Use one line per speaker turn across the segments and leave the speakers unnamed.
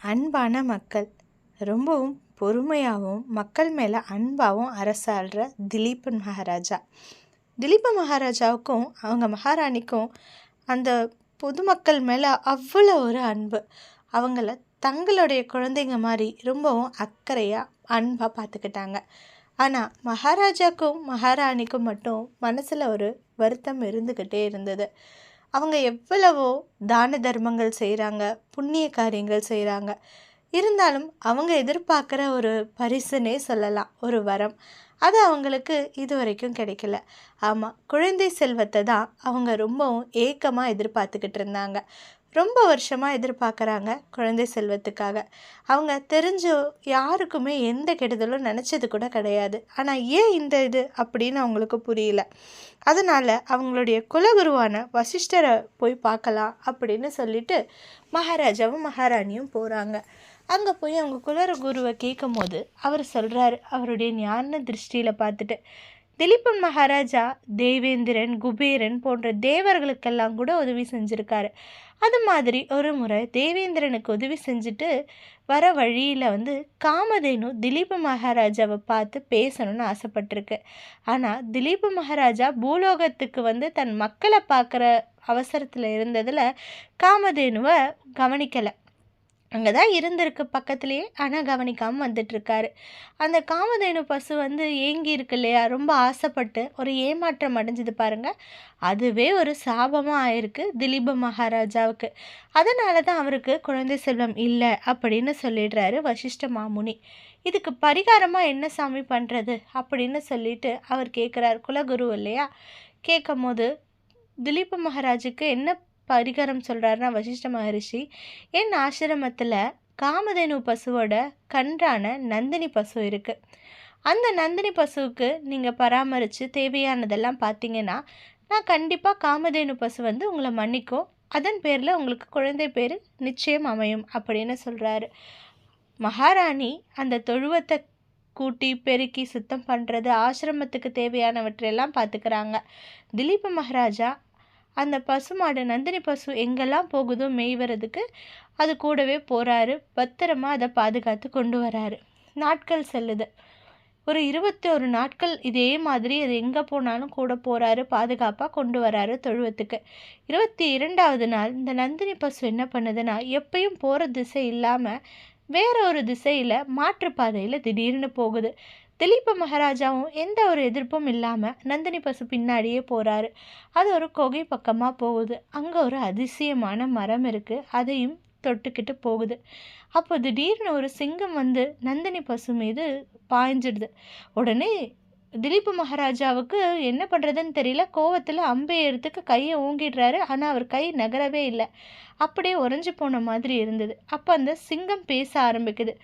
அன்பான மக்கள். ரொம்பவும் பொறுமையாகவும் மக்கள் மேலே அன்பாகவும் அரசாள்ற திலீபன் மகாராஜா. திலீப மகாராஜாவுக்கும் அவங்க மகாராணிக்கும் அந்த பொதுமக்கள் மேலே அவ்வளோ ஒரு அன்பு. அவங்கள தங்களுடைய குழந்தைங்க மாதிரி ரொம்பவும் அக்கறையாக அன்பாக பார்த்துக்கிட்டாங்க ஆனால் மகாராஜாக்கும் மகாராணிக்கும் மட்டும் மனசில் ஒரு வருத்தம் இருந்துக்கிட்டே இருந்தது. அவங்க எவ்வளவோ தான தர்மங்கள் செய்கிறாங்க புண்ணிய காரியங்கள் செய்கிறாங்க இருந்தாலும் அவங்க எதிர்பார்க்குற ஒரு பரிசுனே சொல்லலாம் ஒரு வரம். அது அவங்களுக்கு இது வரைக்கும் கிடைக்கல. ஆமாம் குழந்தை செல்வத்தை தான் அவங்க ரொம்பவும் ஏக்கமாக எதிர்பார்த்துக்கிட்டு இருந்தாங்க. ரொம்ப வருஷமாக எதிர்பார்க்குறாங்க குழந்தை செல்வத்துக்காக. அவங்க தெரிஞ்சோ யாருக்குமே எந்த கெடுதலும் நினச்சது கூட கிடையாது. ஆனால் ஏன் இந்த இது அப்படின்னு அவங்களுக்கு புரியல. அதனால் அவங்களுடைய குலகுருவான வசிஷ்டரை போய் பார்க்கலாம் அப்படின்னு சொல்லிட்டு மகாராஜாவும் மகாராணியும் போகிறாங்க அங்கே போய் அவங்க குலகுருவை கேட்கும் போது அவர் சொல்கிறாரு அவருடைய ஞான திருஷ்டியில் பார்த்துட்டு திலீபன் மகாராஜா தேவேந்திரன் குபேரன் போன்ற தேவர்களுக்கெல்லாம் கூட உதவி செஞ்சுருக்காரு. அது மாதிரி ஒரு முறை தேவேந்திரனுக்கு உதவி செஞ்சுட்டு வர வழியில் வந்து காமதேனு திலீப மகாராஜாவை பார்த்து பேசணும்னு ஆசைப்பட்டிருக்கு. ஆனால் திலீப மகாராஜா பூலோகத்துக்கு வந்து தன் மக்களை பார்க்குற அவசரத்தில் இருந்ததில் காமதேனுவை கவனிக்கலை. அங்கே தான் இருந்திருக்கு பக்கத்துலேயே. ஆனால் கவனிக்காமல் வந்துட்டுருக்காரு அந்த காமதேனு பசு வந்து ஏங்கி இருக்கு இல்லையா? ரொம்ப ஆசைப்பட்டு ஒரு ஏமாற்றம் அடைஞ்சது பாருங்கள் அதுவே ஒரு சாபமாக ஆயிருக்கு திலீப மகாராஜாவுக்கு. அதனால தான் அவருக்கு குழந்தை செல்வம் இல்லை அப்படின்னு சொல்லிடுறாரு வசிஷ்ட மாமுனி. இதுக்கு பரிகாரமாக என்ன சாமி பண்ணுறது அப்படின்னு சொல்லிட்டு அவர் கேட்குறார் குலகுரு இல்லையா? கேட்கும் போது திலீப மகாராஜுக்கு என்ன பரிகாரம் சொல்கிறாருன்னா வசிஷ்ட மகரிஷி. என் ஆசிரமத்தில் காமதேனு பசுவோட கன்றான நந்தினி பசு இருக்குது அந்த நந்தினி பசுவுக்கு நீங்கள் பராமரித்து தேவையானதெல்லாம் பார்த்தீங்கன்னா நான் கண்டிப்பாக காமதேனு பசு வந்து உங்களை மன்னிக்கும். அதன் பேரில் உங்களுக்கு குழந்தை பேர் நிச்சயம் அமையும் அப்படின்னு சொல்கிறாரு மகாராணி அந்த தொழுவத்தை கூட்டி பெருக்கி சுத்தம் பண்ணுறது ஆசிரமத்துக்கு தேவையானவற்றையெல்லாம் பார்த்துக்கிறாங்க திலீப மகாராஜா அந்த பசுமாடு நந்தினி பசு எங்கெல்லாம் போகுதோ மேய்வறதுக்கு அது கூடவே போகிறாரு பத்திரமா அதை பாதுகாத்து கொண்டு வராரு. நாட்கள் செல்லுது. ஒரு இருபத்தி ஒரு நாட்கள் இதே மாதிரி அது எங்கே போனாலும் கூட போகிறாரு பாதுகாப்பாக கொண்டு வராரு தொழுவத்துக்கு. இருபத்தி இரண்டாவது நாள் இந்த நந்தினி பசு என்ன பண்ணுதுன்னா எப்பயும் போகிற திசை இல்லாமல் வேற ஒரு திசையில் மாற்றுப்பாதையில் திடீர்னு போகுது. திலீப மகாராஜாவும் எந்த ஒரு எதிர்ப்பும் இல்லாமல் நந்தினி பசு பின்னாடியே போகிறாரு அது ஒரு கொகை பக்கமாக போகுது. அங்கே ஒரு அதிசயமான மரம் இருக்குது அதையும் தொட்டுக்கிட்டு போகுது. அப்போ திடீர்னு ஒரு சிங்கம் வந்து நந்தினி பசு மீது பாய்ஞ்சிடுது. உடனே திலீப் மகாராஜாவுக்கு என்ன பண்ணுறதுன்னு தெரியல. கோவத்தில் அம்பை எடுத்துக்கு கையை ஓங்கிடுறாரு. ஆனால் அவர் கை நகரவே இல்லை. அப்படியே உறைஞ்சி போன மாதிரி இருந்தது. அப்போ அந்த சிங்கம் பேச ஆரம்பிக்குது.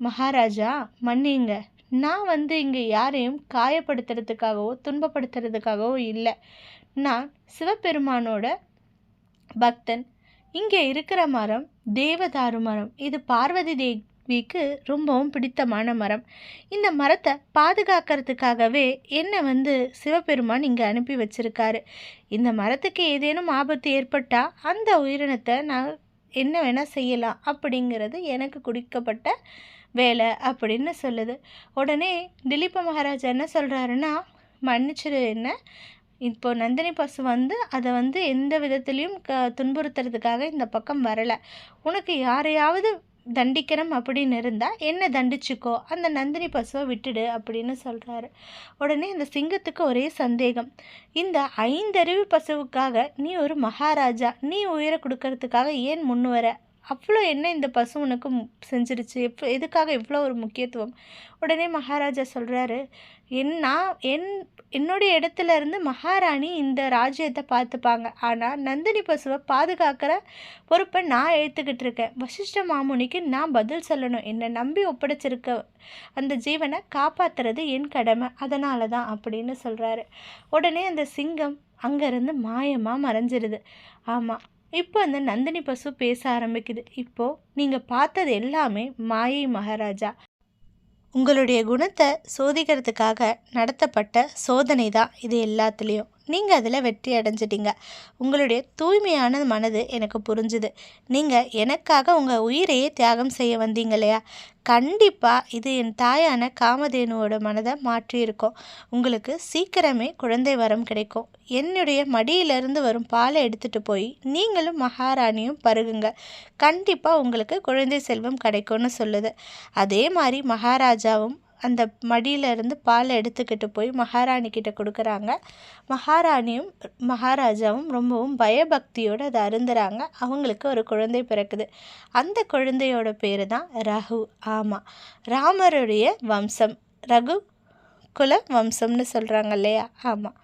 மகாராஜா மன்னிங்க. நான் வந்து இங்கே யாரையும் காயப்படுத்துறதுக்காகவோ துன்பப்படுத்துறதுக்காகவோ இல்லை. நான் சிவபெருமானோட பக்தன். இங்கே இருக்கிற மரம் தேவதாரு மரம். இது பார்வதி தேவிக்கு ரொம்பவும் பிடித்தமான மரம். இந்த மரத்தை பாதுகாக்கிறதுக்காகவே என்னை வந்து சிவபெருமான் இங்கே அனுப்பி வச்சிருக்காரு. இந்த மரத்துக்கு ஏதேனும் ஆபத்து ஏற்பட்டால் அந்த உயிரினத்தை நான் என்ன வேணால் செய்யலாம் அப்படிங்கிறது எனக்கு குடிக்கப்பட்ட வேலை அப்படின்னு சொல்லுது. உடனே திலீப மகாராஜா என்ன சொல்கிறாருன்னா மன்னிச்சிரு என்ன? இப்போ நந்தினி பசு வந்து அதை வந்து எந்த விதத்துலேயும் க துன்புறுத்துறதுக்காக இந்த பக்கம் வரலை. உனக்கு யாரையாவது தண்டிக்கணும் அப்படின்னு இருந்தால் என்ன தண்டிச்சுக்கோ அந்த நந்தினி பசுவை விட்டுடு அப்படின்னு சொல்கிறாரு உடனே அந்த சிங்கத்துக்கு ஒரே சந்தேகம். இந்த ஐந்தறிவு பசுவுக்காக நீ ஒரு மகாராஜா நீ உயிரை கொடுக்கறதுக்காக ஏன் முன்னுவர? அவ்வளோ என்ன இந்த பசு உனக்கு செஞ்சிருச்சு? எப்போ எதுக்காக இவ்வளோ ஒரு முக்கியத்துவம்? உடனே மகாராஜா சொல்கிறாரு என் நான் என் என்னுடைய இடத்துல இருந்து மகாராணி இந்த ராஜ்யத்தை பார்த்துப்பாங்க. ஆனால் நந்தினி பசுவை பாதுகாக்கிற பொறுப்பை நான் ஏற்றுக்கிட்டு இருக்கேன். வசிஷ்ட மாமுனிக்கு நான் பதில் சொல்லணும். என்னை நம்பி ஒப்படைச்சிருக்க அந்த ஜீவனை காப்பாற்றுறது என் கடமை. அதனால தான் அப்படின்னு சொல்கிறாரு உடனே அந்த சிங்கம் அங்கேருந்து மாயமாக மறைஞ்சிருது. ஆமாம் இப்போ அந்த நந்தினி பசு பேச ஆரம்பிக்குது. இப்போது நீங்கள் பார்த்தது எல்லாமே மாயை மகாராஜா. உங்களுடைய குணத்தை சோதிக்கிறதுக்காக நடத்தப்பட்ட சோதனை தான் இது எல்லாத்துலேயும். நீங்கள் அதில் வெற்றி அடைஞ்சிட்டீங்க. உங்களுடைய தூய்மையான மனது எனக்கு புரிஞ்சுது. நீங்கள் எனக்காக உங்கள் உயிரையே தியாகம் செய்ய வந்தீங்க இல்லையா? கண்டிப்பாக இது என் தாயான காமதேனுவோட மனதை மாற்றியிருக்கோம். உங்களுக்கு சீக்கிரமே குழந்தை வரம் கிடைக்கும். என்னுடைய மடியிலிருந்து வரும் பாலை எடுத்துகிட்டு போய் நீங்களும் மகாராணியும் பருகுங்க. கண்டிப்பாக உங்களுக்கு குழந்தை செல்வம் கிடைக்கும்னு சொல்லுது. அதே மாதிரி மகாராஜாவும் அந்த மடியிலிருந்து பால் எடுத்துக்கிட்டு போய் மகாராணி கிட்ட கொடுக்குறாங்க. மகாராணியும் மகாராஜாவும் ரொம்பவும் பயபக்தியோடு அதை அருந்துறாங்க. அவங்களுக்கு ஒரு குழந்தை பிறக்குது. அந்த குழந்தையோட பேர் தான் ரகு. ஆமாம் ராமருடைய வம்சம். ரகு குல வம்சம்னு சொல்கிறாங்க இல்லையா? ஆமாம்